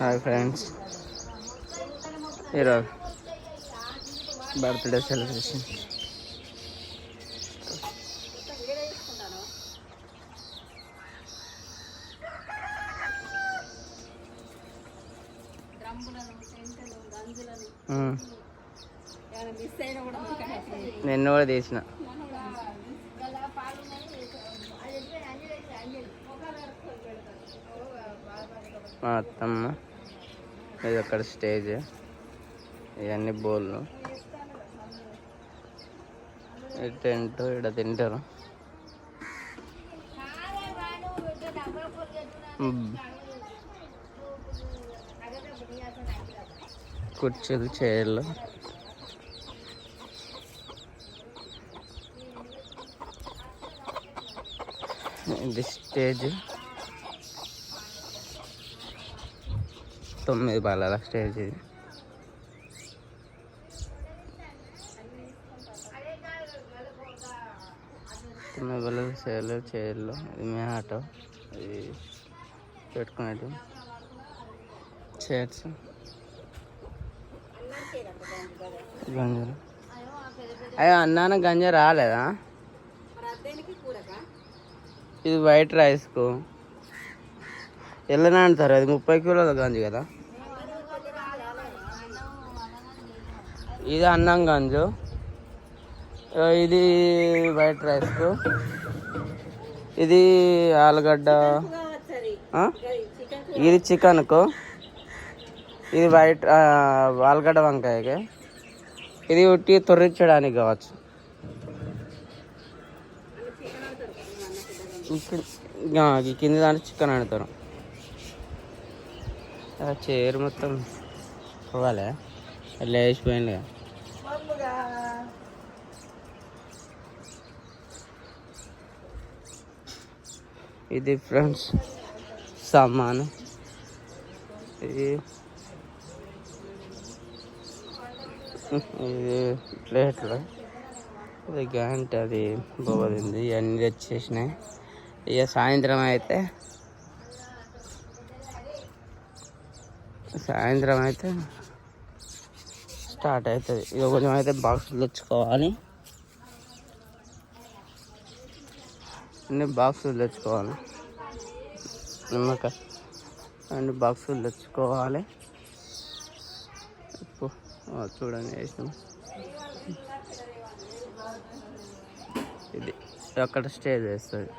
Hi friends. ఈరోజు birthday celebration. నిన్న కూడా తీసిన. మా అత్తమ్మ. ఇది అక్కడ స్టేజ్. ఇవన్నీ బోళ్ళు ఈ టెంట్ ఇక్కడ తింటారు. కుర్చీలు చైర్లు. ఇది స్టేజ్. తొమ్మిది బాలాల స్టేజ్ ఇది. తొమ్మిది బాలాల చైర్లు చైర్లు ఇది మీ ఆటో ఇది పెట్టుకునేటు చైర్స్. గంజలు అయ్యో అన్నాన గంజ రాలేదా? ఇది వైట్ రైస్కు. ఎల్లనా అంటారు. అది ముప్పై కిలోల గంజు కదా? ఇది అన్నం గంజు. ఇది వైట్ రైస్. ఇది ఆలుగడ్డ. ఇది చికెన్కు. ఇది వైట్ ఆలుగడ్డ వంకాయకి. ఇది ఉట్టి తొర్రించడానికి కావచ్చు. ఈ కింద- దాంట్లో చికెన్ ఆడతారు చైర్ మొత్తం పోవాలి. లేచిపోయింది ఇది ఫ్రెండ్స్ సామాను. ఇది ఇది ప్లేట్లు. ఇది గంట అది బాగుంది ఇవన్నీ తెచ్చేసినాయి. ఇక సాయంత్రం అయితే సాయంత్రం అయితే స్టార్ట్ అవుతుంది. ఇక కొంచెం అయితే బాక్సులు తెచ్చుకోవాలి. అన్ని బాక్సులు తెచ్చుకోవాలి. నిమ్మకాయ అన్ని బాక్సులు తెచ్చుకోవాలి. చూడండి వేసినాం. ఇది అక్కడ స్టే చేస్తుంది.